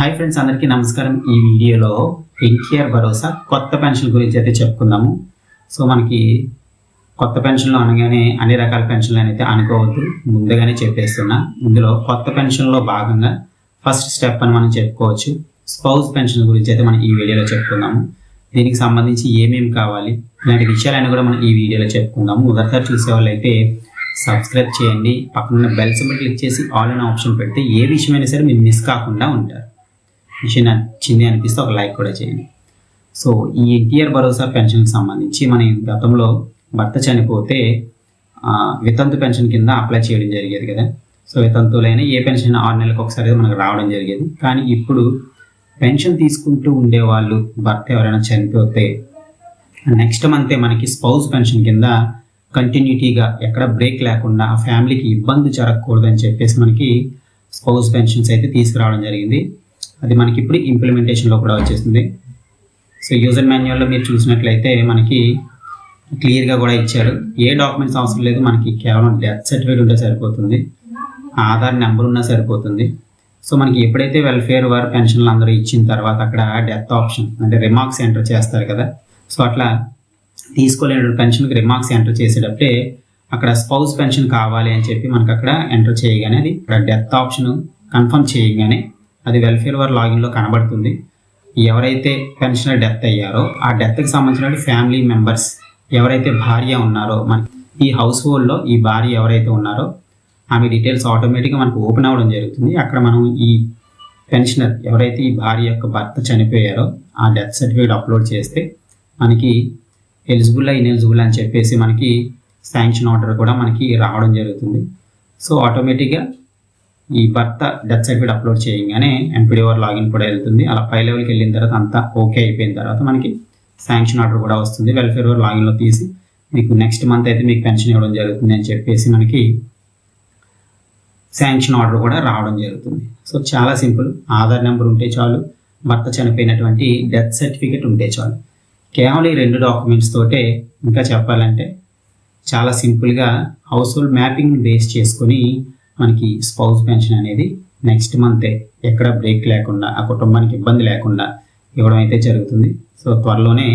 Hi friends అందరికీ నమస్కారం. ఈ వీడియోలో ఎన్టీఆర్ భరోసా కొత్త పెన్షన్ గురించి అయితే చెప్పుకుందాము. సో మనకి కొత్త పెన్షన్లు అనగానే అన్ని రకాల పెన్షన్లు అయితే అనుకోవద్దు. ముందుగానే చెప్పేస్తున్నా. ఇందులో కొత్త పెన్షన్లో భాగంగా ఫస్ట్ స్టెప్ అని మనం చెప్పుకోవచ్చు. స్పౌస్ పెన్షన్ గురించి అయితే మనం ఈ వీడియోలో చెప్పుకుందాము. దీనికి సంబంధించి ఏమేమి కావాలి ఇలాంటి విషయాలన్నీ కూడా మనం ఈ వీడియోలో చెప్పుకుందాము. మొదటిసారి చూసే వాళ్ళైతే సబ్స్క్రైబ్ చేయండి. పక్కన బెల్ సింబల్ క్లిక్ చేసి ఆల్ అనే ఆప్షన్ పెడితే ఏ విషయమైనా సరే మీరు మిస్ కాకుండా ఉంటారు. విషయం నచ్చింది అనిపిస్తే ఒక లైక్ కూడా చేయండి. సో ఈ ఎన్టీఆర్ భరోసా పెన్షన్కి సంబంధించి మనం గతంలో భర్త చనిపోతే వితంతు పెన్షన్ కింద అప్లై చేయడం జరిగేది కదా. సో వితంతులైన ఏ పెన్షన్ ఆరు నెలలకు ఒకసారి మనకు రావడం జరిగేది. కానీ ఇప్పుడు పెన్షన్ తీసుకుంటూ ఉండేవాళ్ళు భర్త ఎవరైనా చనిపోతే నెక్స్ట్ మంతే మనకి స్పౌస్ పెన్షన్ కింద కంటిన్యూటీగా ఎక్కడ బ్రేక్ లేకుండా ఆ ఫ్యామిలీకి ఇబ్బంది జరగకూడదని చెప్పేసి మనకి స్పౌస్ పెన్షన్స్ అయితే తీసుకురావడం జరిగింది. అది మనకి ఇప్పుడు ఇంప్లిమెంటేషన్లో కూడా వచ్చేసింది. సో యూజర్ మాన్యువల్లో మీరు చూసినట్లయితే మనకి క్లియర్గా కూడా ఇచ్చారు ఏ డాక్యుమెంట్స్ అవసరం లేదు మనకి కేవలం డెత్ సర్టిఫికేట్ ఉంటే సరిపోతుంది. ఆధార్ నెంబర్ ఉన్నా సరిపోతుంది. సో మనకి ఎప్పుడైతే వెల్ఫేర్ వారు పెన్షన్లు అందరూ ఇచ్చిన తర్వాత అక్కడ డెత్ ఆప్షన్ అంటే రిమార్క్స్ ఎంటర్ చేస్తారు కదా. సో అట్లా తీసుకోలేని పెన్షన్కి రిమార్క్స్ ఎంటర్ చేసేటప్పుడే అక్కడ స్పౌస్ పెన్షన్ కావాలి అని చెప్పి మనకు అక్కడ ఎంటర్ చేయగానే అది అక్కడ డెత్ ఆప్షన్ కన్ఫర్మ్ చేయగానే అది వెల్ఫేర్ వార్ లాగిన్లో కనబడుతుంది. ఎవరైతే పెన్షనర్ డెత్ అయ్యారో ఆ డెత్కి సంబంధించిన ఫ్యామిలీ మెంబర్స్ ఎవరైతే భార్య ఉన్నారో మన ఈ హౌస్ హోల్డ్లో ఈ భార్య ఎవరైతే ఉన్నారో ఆమె డీటెయిల్స్ ఆటోమేటిక్గా మనకు ఓపెన్ అవ్వడం జరుగుతుంది. అక్కడ మనం ఈ పెన్షనర్ ఎవరైతే ఈ భార్య యొక్క భర్త చనిపోయారో ఆ డెత్ సర్టిఫికేట్ అప్లోడ్ చేస్తే మనకి ఎలిజిబుల్ ఇన్ఎలిజిబుల్ అని చెప్పేసి మనకి శాంక్షన్ ఆర్డర్ కూడా మనకి రావడం జరుగుతుంది. సో ఆటోమేటిక్గా ఈ భర్త డెత్ సర్టిఫికేట్ అప్లోడ్ చేయగానే ఎంపీడీఓర్ లాగిన్ కూడా వెళ్తుంది. అలా పై లెవెల్కి వెళ్ళిన తర్వాత అంతా ఓకే అయిపోయిన తర్వాత మనకి శాంక్షన్ ఆర్డర్ కూడా వస్తుంది. వెల్ఫేర్ వార్ లాగిన్లో తీసి మీకు నెక్స్ట్ మంత్ అయితే మీకు పెన్షన్ ఇవ్వడం జరుగుతుంది అని చెప్పేసి మనకి శాంక్షన్ ఆర్డర్ కూడా రావడం జరుగుతుంది. సో చాలా సింపుల్ ఆధార్ నెంబర్ ఉంటే చాలు భర్త చనిపోయినటువంటి డెత్ సర్టిఫికేట్ ఉంటే చాలు. కేవలం ఈ రెండు డాక్యుమెంట్స్ తోటే ఇంకా చెప్పాలంటే చాలా సింపుల్గా హౌస్ హోల్డ్ మ్యాపింగ్ బేస్ చేసుకొని మనకి స్పౌస్ పెన్షన్ అనేది నెక్స్ట్ మంతే ఎక్కడ బ్రేక్ లేకుండా ఆ కుటుంబానికి ఇబ్బంది లేకుండా ఇవ్వడం అయితే జరుగుతుంది. సో త్వరలోనే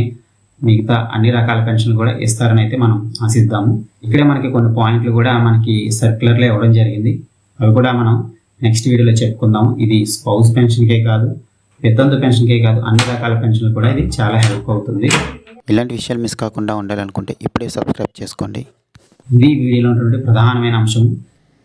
మిగతా అన్ని రకాల పెన్షన్లు కూడా ఇస్తారని అయితే మనం ఆశిద్దాము. ఇక్కడే మనకి కొన్ని పాయింట్లు కూడా మనకి సర్క్యులర్లో ఇవ్వడం జరిగింది. అవి కూడా మనం నెక్స్ట్ వీడియోలో చెప్పుకుందాము. ఇది స్పౌస్ పెన్షన్కే కాదు వితంతు పెన్షన్కే కాదు అన్ని రకాల పెన్షన్లు కూడా ఇది చాలా హెల్ప్ అవుతుంది. ఇలాంటి విషయాలు మిస్ కాకుండా ఉండాలనుకుంటే ఇప్పుడే సబ్స్క్రైబ్ చేసుకోండి. ఇది వీడియోలో ఉన్నటువంటి ప్రధానమైన అంశం.